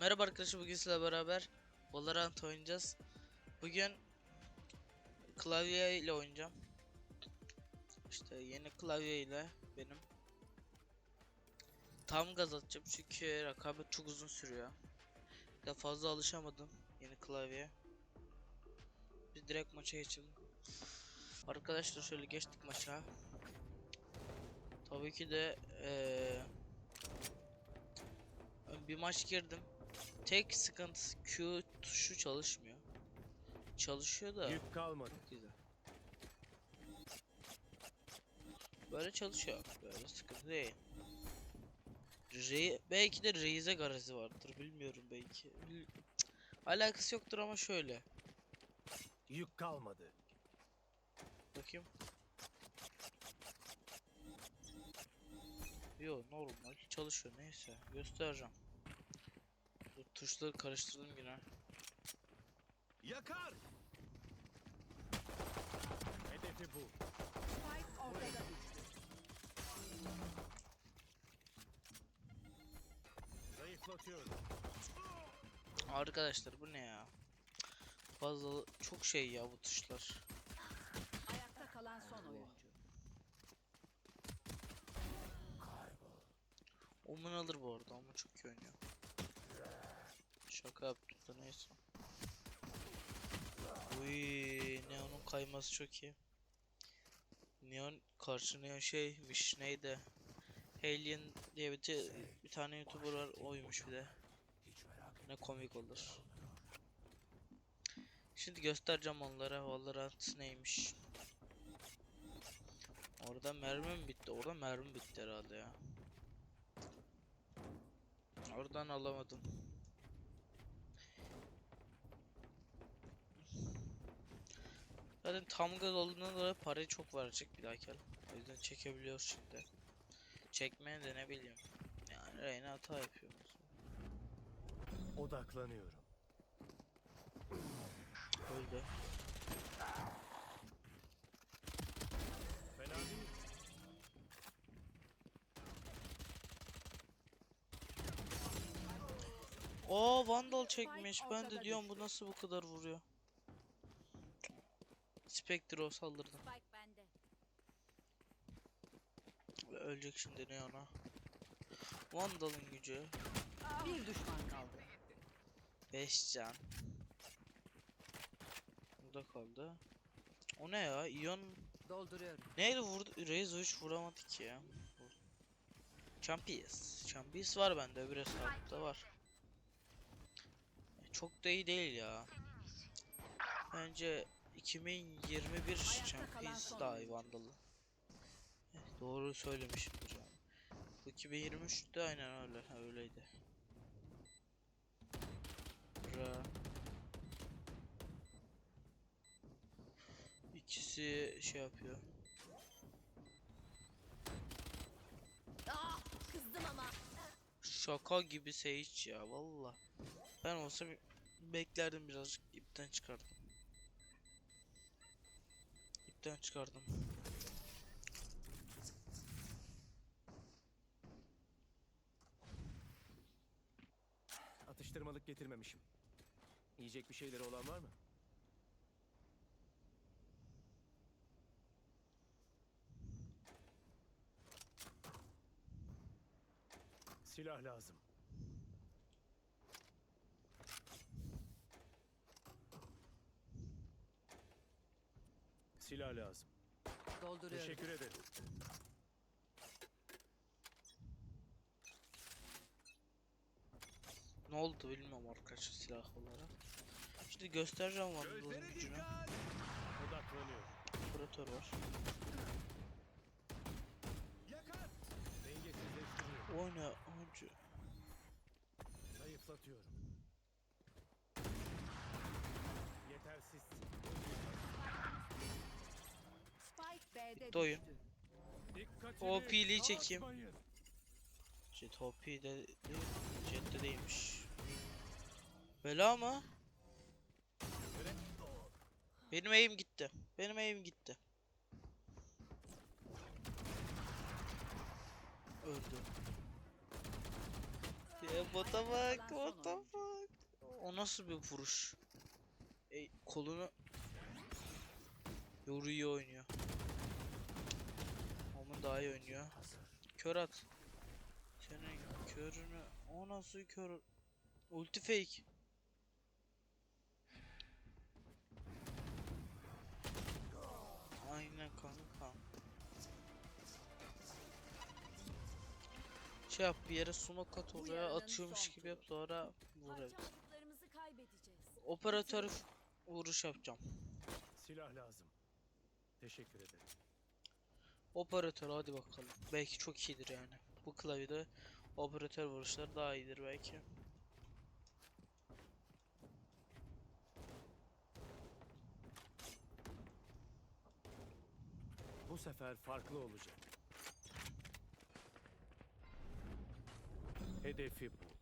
Merhaba arkadaşlar bugün sizlerle beraber Valorant oynayacağız. Bugün klavye ile oynayacağım. İşte yeni klavye ile benim. Tam gaz atacağım çünkü rekabet çok uzun sürüyor. Ya fazla alışamadım yeni klavyeye. Biz direkt maça geçelim. Arkadaşlar şöyle geçtik maça. Tabii ki de eee bir maç girdim. Tek sıkıntısı Q tuşu çalışmıyor. Çalışıyor da Yük kalmadı. güzel. Böyle çalışıyor. Böyle sıkıntı değil. Re belki de Reis'e garezi vardır. Bilmiyorum belki. Bil- Alakası yoktur ama şöyle. Yük kalmadı. Bakayım. Yo normal çalışıyor neyse göstereceğim. Tuşları karıştırdım yine. Yakar. Hedefi bu. Spike ortada düştü. Zayıflatıyorum. Arkadaşlar bu ne ya? Fazla çok şey ya bu tuşlar. Ayakta kalan son oyuncu. Omun alır bu arada ama çok iyi oynuyor. Şaka yaptım da neyse. Uy, Neon'un kayması çok iyi. Neon karşı Neon şeymiş neydi? Alien diye bir, tane YouTuber var oymuş bir de. Ne komik olur. Şimdi göstereceğim onlara Valorant neymiş. Orada mermi mi bitti? Orada mermi bitti herhalde ya. Oradan alamadım. Zaten tam gaz olduğundan dolayı parayı çok verecek bir dahaki. O yüzden çekebiliyoruz şimdi. Çekmeye de ne bileyim. Yani Reyna hata yapıyor. Odaklanıyorum. Öldü. Fena değil. Oo Vandal çekmiş. Ben de diyorum bu nasıl bu kadar vuruyor. Spectre bende. Ve Ölecek şimdi ne ona. Vandal'ın gücü. Bir düşman kaldı. 5 can. Burada kaldı. O ne ya? Ion Dolduruyorum. neydi vurdu? Reis hiç vuramadı ki ya. Champions. Champions var bende öbür hesapta var. Çok da iyi değil ya. Bence 2021 kalan Champions oyuncu. Vandal'ı. Eh, Doğru söylemişimdir yani. Bu 2023'te aynen öyle. Öyleydi. Ra. İkisi şey yapıyor. Ah, kızdım ama. Şaka gibi Sage ya valla. Ben olsam beklerdim birazcık ipten çıkardım. İpten çıkardım. Atıştırmalık getirmemişim. Yiyecek bir şeyleri olan var mı? Silah lazım. Silah lazım. Dolduruyorum. Teşekkür ederim. Ne oldu bilmiyorum arkadaşlar silah olarak. Şimdi göstereceğim Vandal'ın gücünü. Odaklanıyorum. Operatör var. Yakar. Dengesizleştiriyorum. Oyna oyuncu. Zayıflatıyorum. Bitti oyun. düştü. Dikkatini O pili çekeyim. Jet OP de değil, Jet'te değilmiş. Bela mı? Benim aim gitti. Benim aim gitti. Öldü. Ya bota bak, bota bak. o nasıl bir vuruş? E, kolunu Yoru iyi oynuyor. Daha iyi oynuyor. Kör at. Senin körünü o nasıl kör? Ulti fake. Aynen kanka. Şey yap bir yere smoke at oraya atıyormuş gibi yap sonra vur. Operatör vuruş yapacağım. Silah lazım. Teşekkür ederim. Operatör hadi bakalım. Belki çok iyidir yani. Bu klavyede operatör vuruşları daha iyidir belki. Bu sefer farklı olacak. Hedefi bu.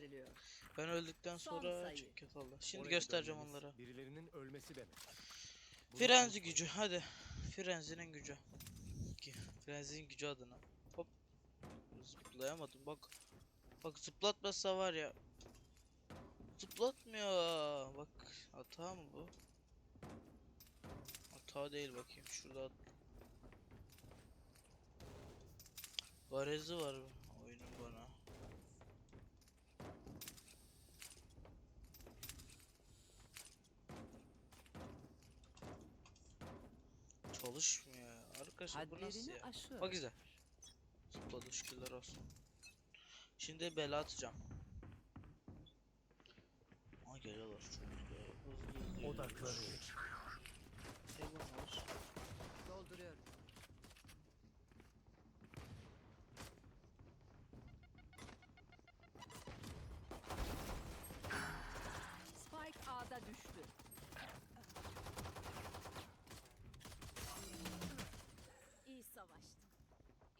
Diriliyor. Ben öldükten Son sonra sayı. çok kötü oldu. Şimdi Oraya göstereceğim dönmeniz onlara. Birilerinin ölmesi demek. Bunu Frenzi gücü hadi. Frenzi'nin gücü. Ki- Frenzi'nin gücü adına. Hop. Zıplayamadım bak. Bak zıplatmasa var ya. Zıplatmıyor. Bak hata mı bu? Hata değil bakayım şurada. at- Garezi var oyunun bana. Çalışmıyor ya. Arkadaşlar bu nasıl ya? aşıyor. Bak izle. Zıpladı şükürler olsun. Şimdi bela atacağım. Aa geliyorlar çok güzel. Hızlı hızlı geliyorlar. Odaklanın. Heaven var. Dolduruyorum. Spike A'da düştü. İyi savaştın.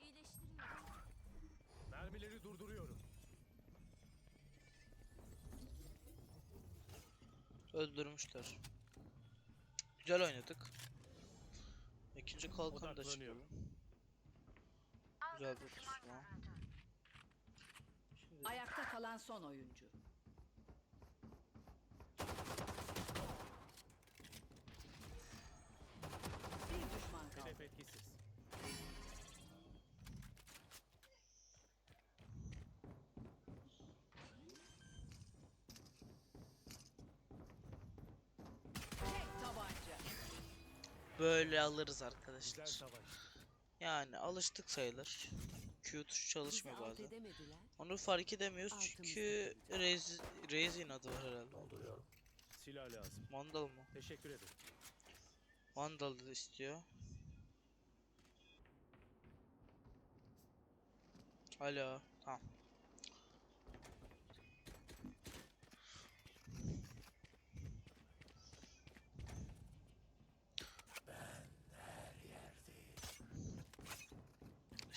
İyileştiriyorum. Mermileri durduruyorum. Öldürmüşler. Güzel oynadık. İkinci kalkan da çıktı. Güzel bir. Şimdi Ayakta kalan son oyuncu. Bir düşman kaldı. Hedef etkisiz. Tek tabanca. Böyle alırız arkadaşlar. Yani alıştık sayılır. Q tuşu çalışmıyor bazen. edemediler. Onu fark edemiyoruz çünkü Rez Rezin adı var herhalde. Silah lazım. Vandal mı? Teşekkür ederim. Vandal da istiyor. Alo. Tamam.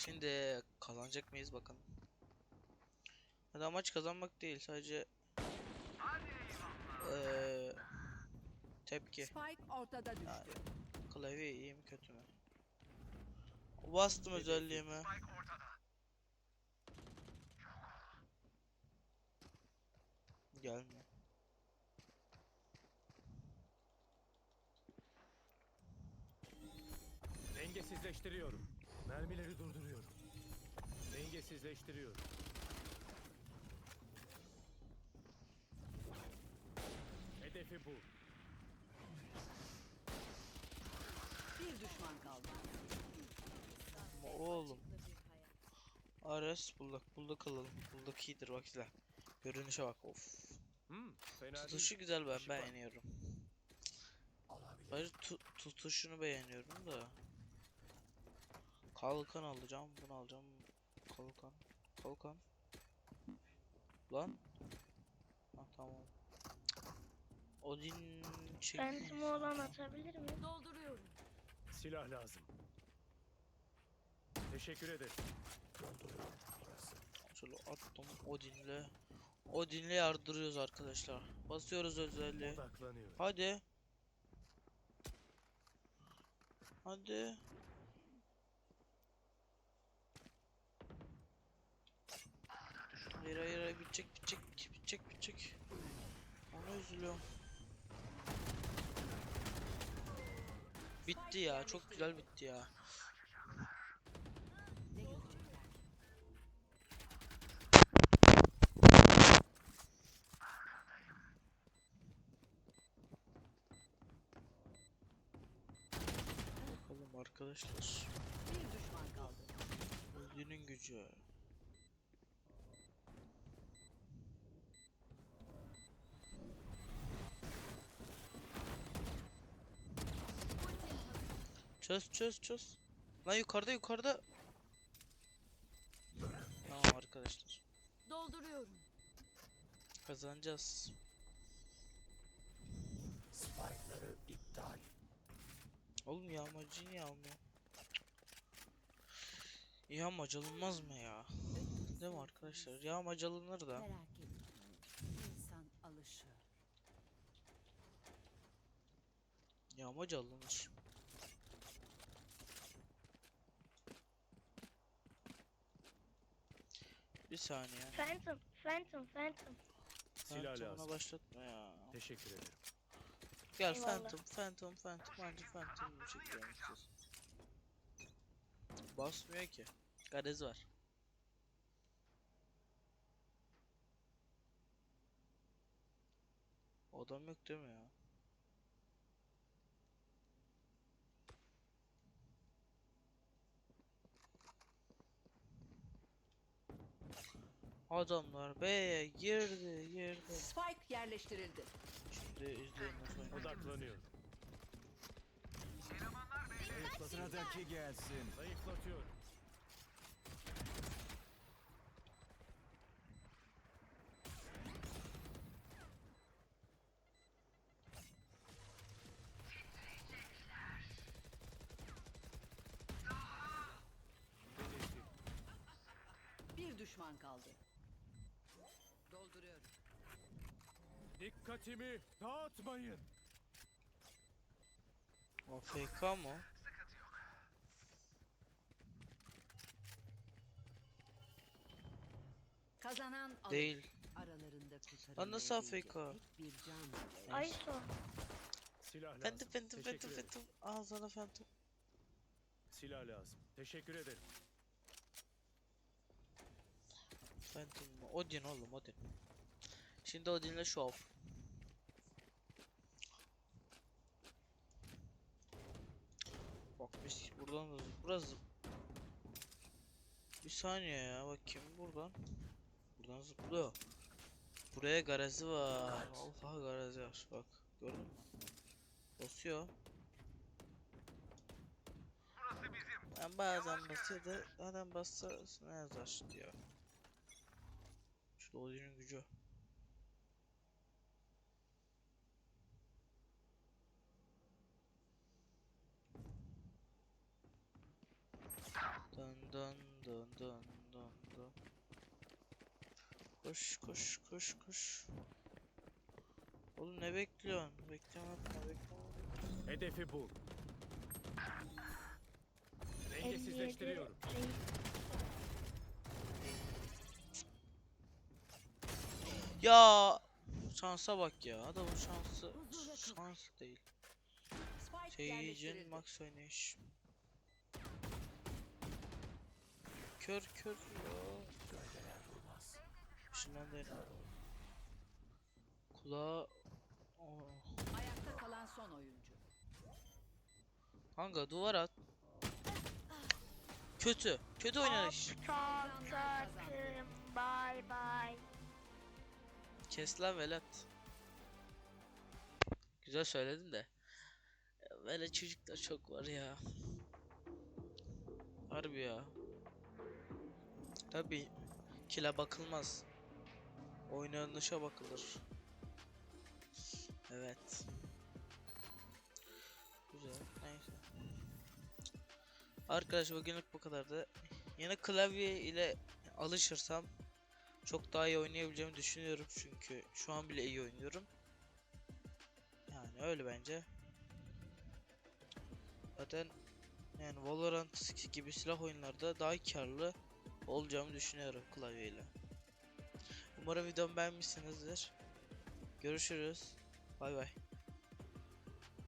Şimdi kazanacak mıyız bakalım. Ya da amaç kazanmak değil sadece eee tepki. Spike ortada düştü. Yani. Klavye iyi mi kötü mü? Bastım özelliğimi. Gelmiyor. Dengesizleştiriyorum. Mermileri durduruyorum. Dengesizleştiriyorum. Hedefi bu. Bir düşman kaldı. Oğlum. Ares bulduk. Bulduk alalım. Bulduk iyidir bak izle. Görünüşe bak of. Hmm, fena değil. Tutuşu güzel ben var. beğeniyorum. Hayır tu tutuşunu beğeniyorum da. Kalkan alacağım. Bunu alacağım. Kalkan. Kalkan. Lan. Ha tamam. Odin çek. Phantom olan atabilir mi? Dolduruyorum. Silah lazım. Teşekkür ederim. Şöyle attım Odin'le. Odin'le yardırıyoruz arkadaşlar. Basıyoruz özelliğe. Odaklanıyorum. Hadi. Hadi. Hayır hayır hayır bitecek bitecek bitecek bitecek. Ona üzülüyorum. Bitti ya çok güzel bitti ya. Bakalım arkadaşlar. Bir düşman kaldı. Öldüğünün gücü. Çöz çöz çöz. Lan yukarıda yukarıda. Tamam arkadaşlar. Dolduruyorum. Kazanacağız. Spike'ları iptal. Oğlum yağmacı niye almıyor? Yağmacı alınmaz mı ya? Değil mi arkadaşlar? Yağmacı alınır da. Merak. İnsan alışır. Yağmacı alınır. Bir saniye. Phantom, Phantom, Phantom. Silah lazım. başlatma ya. Teşekkür ederim. Gel Eyvallah. Phantom, Phantom, Phantom. Bence Phantom bu şekilde yapacağız. Basmıyor ki. Garez var. Adam yok değil mi ya? Adamlar B'ye girdi, girdi. Spike yerleştirildi. Şimdi izleyin nasıl. Odaklanıyorum. Sıradaki gelsin. Zayıflatıyorum. Bir düşman kaldı. Dolduruyorum. Dikkatimi dağıtmayın. AFK mı? Kazanan alır. Değil. Aralarında kurtarılmaya Lan nasıl AFK? tek Bir can. Ay son. Silah lazım. Phantom, Phantom, Teşekkür ederim. Phantom. Al sana Phantom. Silah lazım. Teşekkür ederim. Phantom mı? Odin oğlum Odin. Şimdi Odin'le şov. Bak biz buradan da burası bir saniye ya bakayım buradan. Buradan zıplıyor. Buraya garajı var. Allah garajı var bak gördün mü? Basıyor. Ben bazen basıyor da adam bassa ne yazar diyor şu Odin'in gücü Dın dın dın dın dın dın. Koş koş koş koş. Oğlum ne bekliyorsun? Bekleme yapma bekleme. Hedefi bul. 57 Dengesizleştiriyorum. reis. Ya şansa bak ya. Adamın şansı şans değil. Yerleştirildi. max oynayış. Kör kör ya. Şundan değil. Kulağı Oh. Ayakta kalan son oyuncu. Kanka duvar at. Kötü. Kötü oynanış. Bye bye. Kes lan velet. Güzel söyledin de. Böyle çocuklar çok var ya. Harbi ya. Tabi kile bakılmaz. Oynanışa bakılır. Evet. Güzel. Neyse. Arkadaşlar bugünlük bu kadardı. Yine klavye ile alışırsam çok daha iyi oynayabileceğimi düşünüyorum çünkü şu an bile iyi oynuyorum. Yani öyle bence. Zaten yani Valorant gibi silah oyunlarda daha karlı olacağımı düşünüyorum klavyeyle. Umarım videomu beğenmişsinizdir. Görüşürüz. Bay bay.